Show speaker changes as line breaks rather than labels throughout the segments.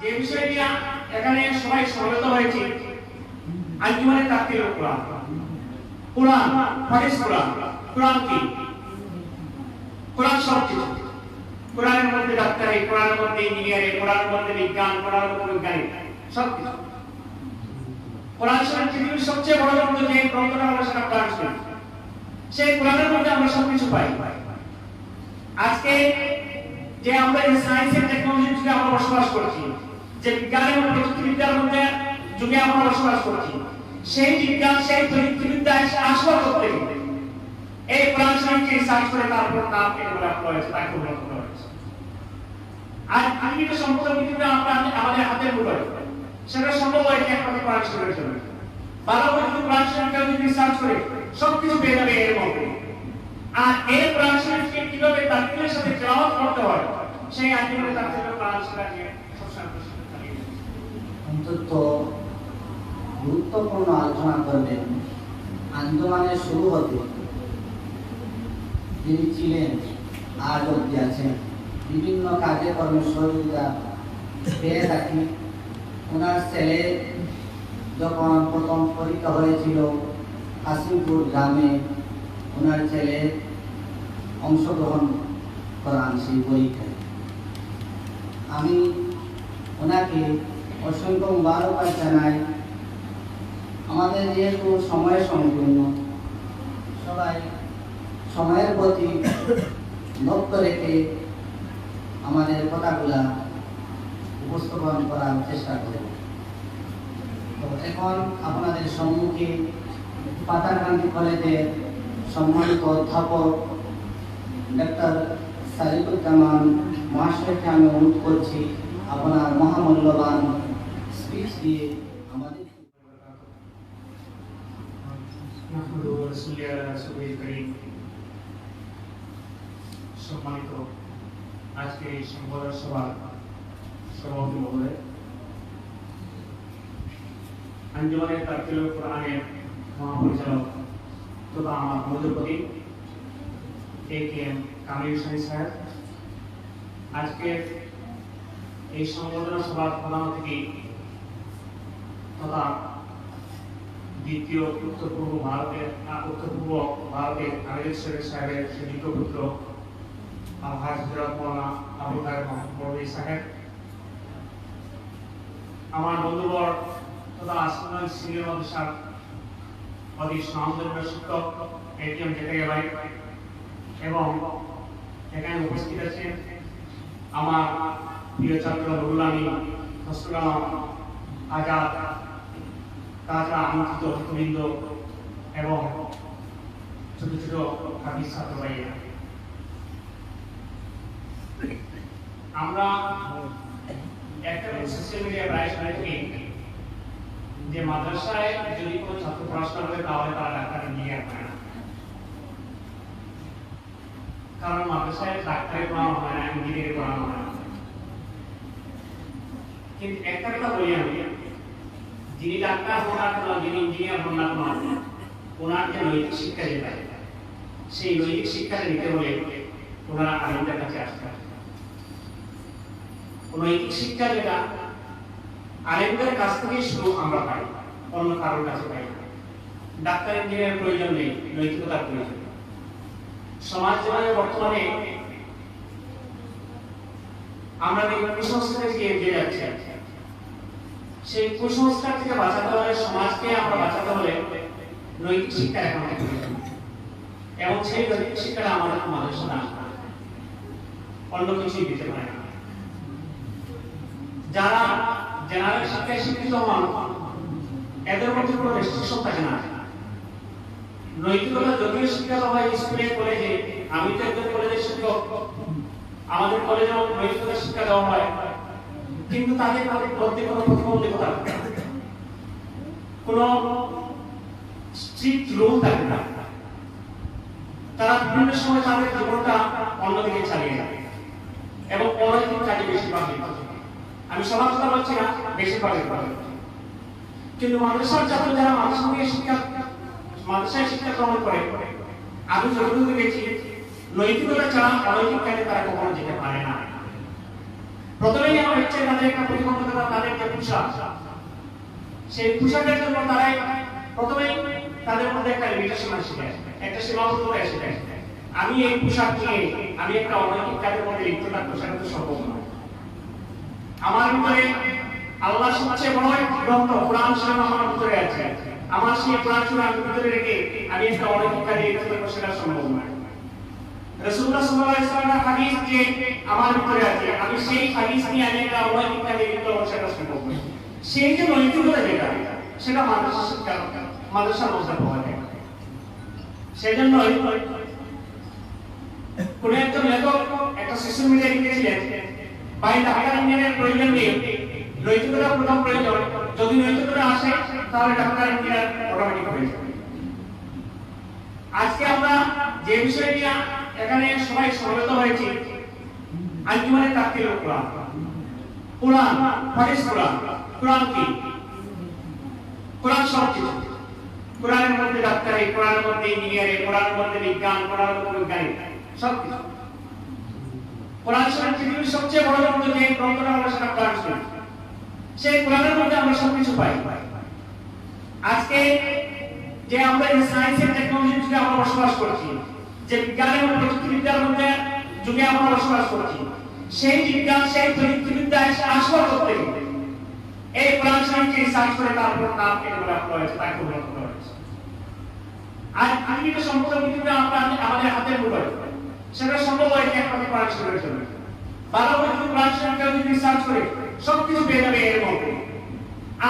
যে বিষয় নিয়ে এখানে সবাই সমবেত হয়েছে আঞ্জুমানে তাকতিল কোরআন। কোরআন, হাদিস কোরআন। কোরআন কি? কোরআন সব কিছু কোরআনের মধ্যে ডাক্তারি, কোরআনের মধ্যে ইঞ্জিনিয়ারিং, কোরআনের মধ্যে বিজ্ঞান, কোরআনের মধ্যে বিজ্ঞানী সব কিছু কোরআন শরীফ পৃথিবীর সবচেয়ে বড় গ্রন্থ যে গ্রন্থটা আমরা সেটা কোরআন শরীফ। সেই কোরআনের মধ্যে আমরা সব কিছু পাই। আজকে যে আমরা এই সায়েন্স এন্ড টেকনোলজির যুগে আমরা বসবাস করছি যে বিজ্ঞান প্রযুক্তিবিদ্যার মধ্যে যুগে আমরা বসবাস করছি। সেই বিজ্ঞান, সেই প্রযুক্তিবিদ্যা এসে আসবার করতে এই কোরআন শরীফকে রিসার্চ করে তারপর নাম কেটে বলা হয়েছে তাকে উন্নত করা হয়েছে। আজ পৃথিবীতে সম্পূর্ণ পৃথিবীতে আমরা আমাদের হাতের মুঠোয়। সেটা সম্ভব হয়েছে একমাত্র কোরআন শরীফের জন্য। করে যদি কোরআন শরীফকে যদি রিসার্চ করে, সবকিছু পেয়ে যাবে এর মধ্যে। আর এই কোরআন শরীফকে কীভাবে তাকবীরের সাথে তেলাওয়াত করতে হয়, সেই তার জন্য কোরআন শরীফকে সবসময় প্রশিক্ষণ চালিয়ে যাচ্ছে।
অন্তত গুরুত্বপূর্ণ আলোচনা করবেন আন্দোলনের শুরু হতে যিনি ছিলেন, আজ অব্দি আছেন। বিভিন্ন কাজে কর্মে সহযোগিতা পেয়ে থাকি। ওনার ছেলে যখন প্রথম পরীক্ষা হয়েছিল কাশিমপুর গ্রামে, ওনার ছেলে অংশগ্রহণ করান সেই পরীক্ষায়। আমি ওনাকে অসংখ্য মুবারকবাদ জানাই। আমাদের যেহেতু সময় সম্পূর্ণ, সবাই সময়ের প্রতি লক্ষ্য রেখে আমাদের কথাগুলা উপস্থাপন করার চেষ্টা করব। তো এখন আপনাদের সম্মুখে পাতাকান্দি কলেজের সম্মানিত অধ্যাপক ডক্টর সারিকুজ্জামান মহাশয়কে আমি অনুরোধ করছি, আপনার মহামূল্যবান স্পিচ দিয়ে আমাদের
নাহমাদুহু ওয়া নাসাল্লি আলা রাসূলিল কারীম। সম্মানিত আজকে এই সংবাদ সভার সভাপতি মহোদয় আঞ্জুমানের তাফসীর কোরআনের মহাপরিচালক তথা আমার মধ্যপতি A K M Kamil Hossain সাহেব আজকে এই সংবর্ধনা সভার প্রধান অতিথি তথা দ্বিতীয় উত্তর পূর্ব ভারতের উত্তর পূর্ব ভারতের আমির সাহেবের দ্বিতীয় পুত্র আমার বন্ধুবর তথা আসমান সিনিয়র অফিসার অতি সমান্তরিক শিক্ষক, এটিএম জেকে ভাই, এবং এখানে উপস্থিত আছেন আমার প্রিয় ছাত্র নুরুল আমিন আজাদ তাছাড়া আমন্ত্রিত অতিথিবৃন্দ এবং ছোট ছোট হাফিজ ছাত্র ভাইয়েরা আমরা একটা সোশ্যাল মিডিয়া প্রায় থেকে যে মাদ্রাসায় যদি কোনো ছাত্র পড়াশোনা করে, তাহলে তারা ডাক্তার ইঞ্জিনিয়ার হয় না। কারণ মাদ্রাসায় ডাক্তারি পড়ানো হয় না ইঞ্জিনিয়ারিং পড়ানো হয় না। কিন্তু একটা কথা বলি আমি যিনি ডাক্তার হন না কেন, যিনি ইঞ্জিনিয়ার হন না কেন ওনার যে নৈতিক শিক্ষা যেটা সেই নৈতিক শিক্ষাটা নিতে হলে ওনারা আলিমদের কাছে আসতে নৈতিক শিক্ষা যেটা কাছ থেকে শুরু আমরা পাই, অন্য কারোর কাছে পাই ডাক্তার ইঞ্জিনিয়ার প্রয়োজন নেই, নৈতিকতার প্রয়োজন সমাজ জীবনে বর্তমানে আমরা দেখব কুসংস্কারের দিকে এগিয়ে যাচ্ছে সেই কুসংস্কার থেকে বাঁচাতে হলে সমাজকে আমরা বাঁচাতে হলে নৈতিক শিক্ষা এখন এবং সেই নৈতিক শিক্ষাটা আমাদের দান করে। অন্য কিছুই দিতে পারে না। যারা জেনারেল শিক্ষায় শিক্ষিত হন, এদের মধ্যে কোনো রেস্ট্রিকশন থাকে না। নৈতিকতা যদিও শিক্ষানো হয় স্কুলে, কলেজে, আমি তো একজন কলেজের শিক্ষক। আমাদের কলেজে নৈতিকতা শিক্ষা দেওয়া হয়। কিন্তু তাদের তাদের মধ্যে কোনো প্রতিবন্ধকতা থাকে না। কোনো স্ট্রিক্ট রুল থাকে না তারা বিভিন্ন সময় তাদের জীবনটা অন্যদিকে চালিয়ে যায় এবং অনৈতিক কাজে বেশিরভাগ। আমি সবার কথা বলছি না কথা বলছি। কিন্তু মাদ্রাসার ছাত্র যারা মাদ্রাসা থেকে শিক্ষা, মাদ্রাসায় শিক্ষা গ্রহণ করে, আমি যতটুকু দেখেছি, নৈতিকতা ছাড়া অনৈতিক কাজে তারা কখনো যেতে পারে না প্রথমেই আমার হচ্ছে তাদের একটা প্রতিবন্ধকতা তাদের যে পোশাক। সেই পোশাকের জন্য তারাই প্রথমেই তাদের মধ্যে একটা লিমিটেশন আসে। একটা সীমাবদ্ধতা এসে যায় আমি এই পোশাক নিয়ে আমি একটা অনৈতিক কাজের মধ্যে লিপ্ত থাকব, সেটা তো সম্ভব নয়। আমার ভিতরে আল্লাহ সবচেয়ে বড় গ্রন্থ, কোরআন শরীফ আমার ভিতরে আছে। আমার সেই কোরআন শরীফ আমি ভিতরে রেখে আমি একটা অনৈতিক কাজে লিপ্ত থাকব, সেটা সম্ভব নয়। রাসূলুল্লাহ সাল্লাল্লাহু আলাইহি হাদিস আমার ভিতরে আছে আমি সেই হাদিস নিয়ে আমি একটা সেই যে সেটা পাওয়া যায় সেজন্যই কোন একটা সোশ্যাল লিখেছিলেন ভাই ইঞ্জিনিয়ারের প্রয়োজন নেই নৈতিকতা প্রথম প্রয়োজন যদি নৈতিকতা আসে তাহলে ডাক্তার ইঞ্জিনিয়ার অটোমেটিক হয়ে যাবে আজকে আমরা যে বিষয় নিয়ে এখানে সবাই সমবেত হয়েছি। আঞ্জুমানে তাকতিল কোরআন। কোরআন কোরআন। কোরআন কি? কোরআন সব কিছু কোরআনের মধ্যে ডাক্তারি, কোরআনের মধ্যে ইঞ্জিনিয়ারিং, কোরআনের মধ্যে বিজ্ঞান মধ্যে বৈজ্ঞানিক, সব কিছু। কোরআন পৃথিবীর সবচেয়ে বড় গ্রন্থ যে গ্রন্থটা হলো সেটা কোরআন শরীফ। সেই কোরআনের মধ্যে আমরা সবকিছু পাই। আজকে যে আমরা এই টেকনোলজির যুগে আমরা বসবাস করছি যে বিজ্ঞান এবং প্রযুক্তিবিদ্যার মধ্যে যুগে আমরা বসবাস করছি, সেই বিজ্ঞান, সেই প্রযুক্তিবিদ্যা এসে আসবার করতে এই কোরআন শরীফকে রিসার্চ করে তারপর নাম কেটে বলা হয়েছে, তাকে বলা হয়েছে। আর পৃথিবীতে সম্পূর্ণ পৃথিবীতে আমরা আমাদের হাতে মুঠোয়, সেটা সম্ভব হয়েছে একমাত্র কোরআন শরীফের জন্য? করে যদি কোরআন শরীফকে যদি রিসার্চ করে সবকিছু পেয়ে যাবে এর মধ্যে।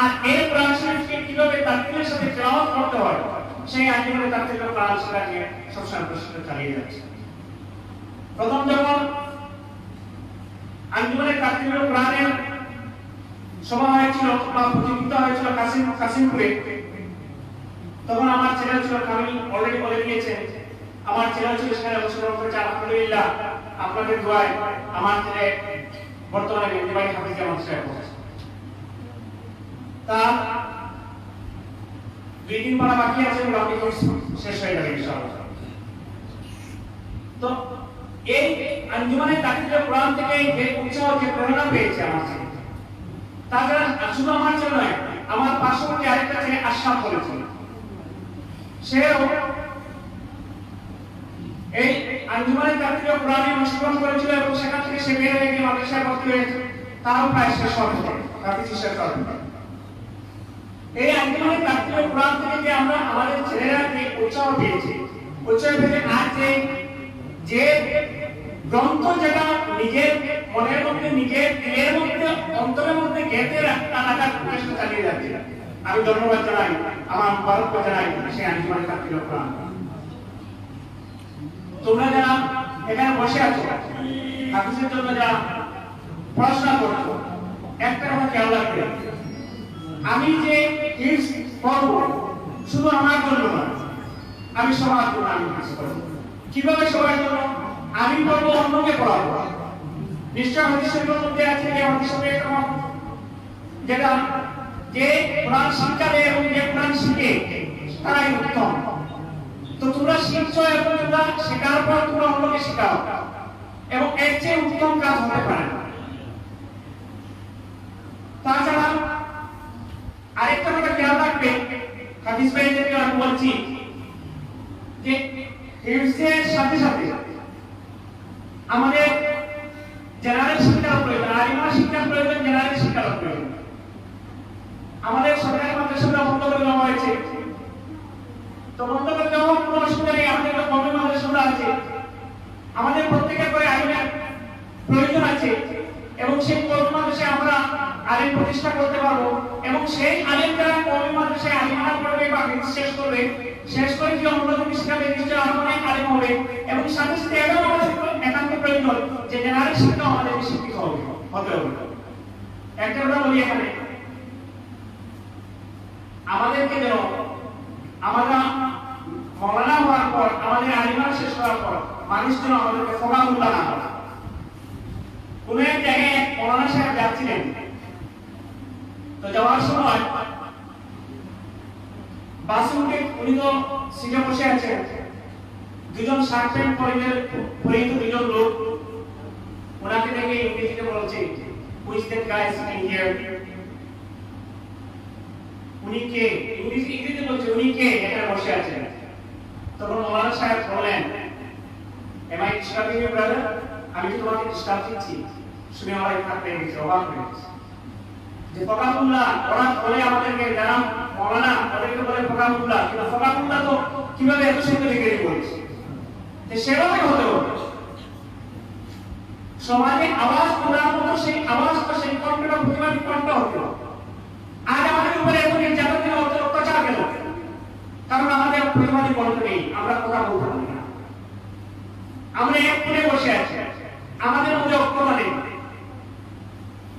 আর এই কোরআন শরীফকে কীভাবে তাকবীরের সাথে তেলাওয়াত করতে হয় সেই আঞ্জুমানে তার থেকে কোরআন শরীফকে সবসময় প্রশ্ন চালিয়ে যাচ্ছে। প্রথম যখন আঞ্জুমানে তাকবীরের কোরআনের সভা হয়েছিল, বা প্রতিযোগিতা হয়েছিল কাসিম কাসিমপুরে তখন আমার ছেলে ছিল, আমি অলরেডি বলে দিয়েছে, আমার ছেলে ছিল সেখানে অংশগ্রহণ করেছে আলহামদুলিল্লাহ, আপনাদের দোয়ায় আমার ছেলে বর্তমানে মেহদিবাই হাফিজ জামাত সাহেব পড়েছে দিন পড়া বাকি আছে কোর্স শেষ হয়ে যাবে ইনশাআল্লাহ। তো এই আঞ্জুমানে তাকিদ কোরআন থেকে যে উৎসাহ যে প্রেরণা পেয়েছে আমার তাছাড়া শুধু আমার ছেলে নয়, আমার পার্শ্ববর্তী আরেকটা ছেলে আশরাফ বলেছিল সেও এই আঞ্জুমানে তাকিদ কোরআনে অংশগ্রহণ করেছিল এবং সেখান থেকে সে বের হয়ে গিয়ে মাদ্রাসায় ভর্তি হয়েছে। তাও প্রায় শেষ হবে। তাকে শেষ হবে এই আঞ্জুমানে তাকিদ কোরআন থেকে যে আমরা আমাদের ছেলেরা যে উৎসাহ পেয়েছি উৎসাহ পেয়েছে আর যে যে গ্রন্থ যেটা নিজের মনের মধ্যে, নিজের দিলের মধ্যে, অন্তরের মধ্যে গেঁথে রাখার চেষ্টা চালিয়ে যাচ্ছে। আমি ধন্যবাদ জানাই আমার ভারত জানাই সেই আঞ্জুমানে তাকিদ কোরআন তোমরা যারা এখানে বসে আছো হাফিজের জন্য যারা পড়াশোনা করছ একটা কথা খেয়াল রাখবে। আমি যে হিলস করব, শুধু আমার জন্য নয় আমি সবার জন্য আমি কিছু করব। কীভাবে সবার জন্য? আমি বলব অন্যকে পড়াবো। নিশ্চয় হাদিসের মধ্যে আছে যে হাদিসের একটা যেটা যে কোরআন শিক্ষা এবং যে কোরআন শিখে, তারাই উত্তম। তো তোমরা শিখছো এবং তোমরা শেখার পর তোমরা অন্যকে শেখাও। এবং এর চেয়ে উত্তম কাজ হতে পারে না। তাছাড়া আরেকটা কথা খেয়াল রাখবে হাদিস ভাইদেরকে আমি বলছি যে হিফজের সাথে সাথে আমাদের জেনারেল শিক্ষার প্রয়োজন, আলিমা শিক্ষার প্রয়োজন, জেনারেল শিক্ষার প্রয়োজন। আমাদের সরকারি মাদ্রাসাগুলো বন্ধ করে দেওয়া হয়েছে। তো বন্ধ করে দেওয়ার কোনো অসুবিধা নেই, আমাদের তো কমে মাদ্রাসাগুলো আছে। আমাদের প্রত্যেকের করে আলিমের প্রয়োজন আছে। এবং সেই কমে মাদ্রাসায় আমরা আলিম প্রতিষ্ঠা করতে পারব। এবং সেই আলিম যারা কমে মাদ্রাসায় আলিমানা করবে বা শেষ করবে শেষ করে যে অন্যজনকে শিখাবে নিশ্চয় আরও অনেক আলিম হবে। এবং সাথে সাথে এটাও আমাদের একান্ত প্রয়োজন যে জেনারেল শিক্ষা আমাদের শিক্ষিত হবে। হতে হবে একটা কথা বলি এখানে। আমাদেরকে যেন আমরা মৌলানা হওয়ার পর আমাদের আলিমান শেষ করার পর মানুষ যেন আমাদেরকে ফোকামুল্লা না কোন এক জায়গায় এক যাচ্ছিলেন। তো যাওয়ার সময় বাসে উঠে উনি তো সিটে বসে আছেন। দুজন শার্ট প্যান্ট পরিহিত দুজন লোক। ওনাকে দেখে ইংরেজিতে বলছে is that guy sitting here? উনি কে? ইংলিশ ইংরেজিতে বলছে, উনি কে এখানে বসে আছেন? তখন মৌলানা সাহেব বললেন am I disturbing you brother আমি তোমাকে ডিস্টার্ব দিচ্ছি আমার একটু পেয়ে গেছে অবাক যে ফকাতুল্লাহ, ওরা বলে আমাদেরকে, যারা মৌলানা ওদেরকে বলে ফকাতুল্লাহ। কিন্তু ফকাতুল্লাহ তো কীভাবে এত সুন্দর লিখে বলেছে যে সেভাবে হতে হবে। সমাজে আওয়াজ তোলার মতো সেই আওয়াজটা সেই কণ্ঠটা, প্রতিবাদী কণ্ঠ হতে আজ আমাদের উপরে এত নির্যাতন অত অত্যাচার কেন? কারণ আমাদের প্রতিবাদী কণ্ঠ নেই। আমরা কথা বলতে পারি না। আমরা এক কোণে বসে আছি। আমাদের মধ্যে ঐক্যতা নেই।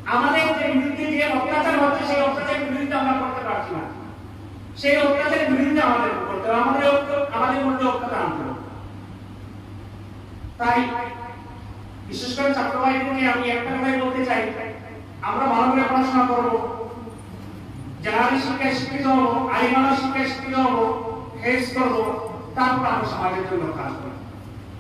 আমাদের বিরুদ্ধে যে অত্যাচার হচ্ছে, সেই অত্যাচারের বিরুদ্ধে আমরা করতে পারছি না। সেই অত্যাচারের বিরুদ্ধে আমাদের করতে হবে। আমাদের আমাদের মধ্যে ঐক্যতা আনতে হবে। তাই বিশেষ করে ছাত্র ভাইদেরকে আমি একটা কথাই বলতে চাই। আমরা ভালো করে পড়াশোনা করব। জেনারেল শিক্ষায় শিক্ষিত হব আইমানা শিক্ষায় শিক্ষিত হব হেস করব, তারপর আমরা সমাজের জন্য কাজ করব।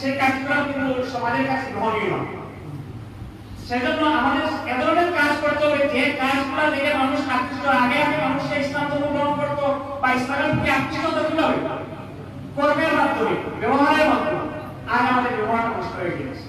সেই কার্যক্রম কিন্তু সমাজের কাছে গ্রহণীয় নয়। সেজন্য আমাদের এ ধরনের কাজ করতে হবে। যে কাজগুলো দেখে মানুষ আকৃষ্ট, আগে আগে মানুষ ইসলাম ধর্ম গ্রহণ করতো বা ইসলামের প্রতি আকৃষ্ট হতো কীভাবে? কর্মের মাধ্যমে, ব্যবহারের মাধ্যমে। আজ আমাদের ব্যবহারটা নষ্ট হয়ে গিয়েছে।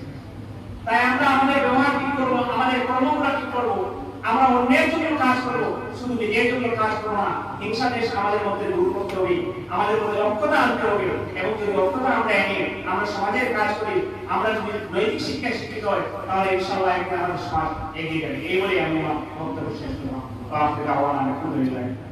তাই আমরা আমাদের ব্যবহার কি করব? আমাদের কর্মগুলো কি করব? আমরা অন্যের জন্য কাজ করব, শুধু নিজের জন্য কাজ করব না, হিংসা দেশ আমাদের মধ্যে দূর করতে হবে, আমাদের মধ্যে লক্ষ্যতা আনতে হবে, এবং যদি লক্ষ্যতা আমরা এনে আমরা সমাজের কাজ করি, আমরা যদি নৈতিক শিক্ষায় শিক্ষিত হয় তাহলে ইনশাআল্লাহ একদিন আমাদের সমাজ এগিয়ে যাবে। এই বলে আমি আমার বক্তব্য শেষ করলাম। আলহামদুলিল্লাহ আলহামদুলিল্লাহ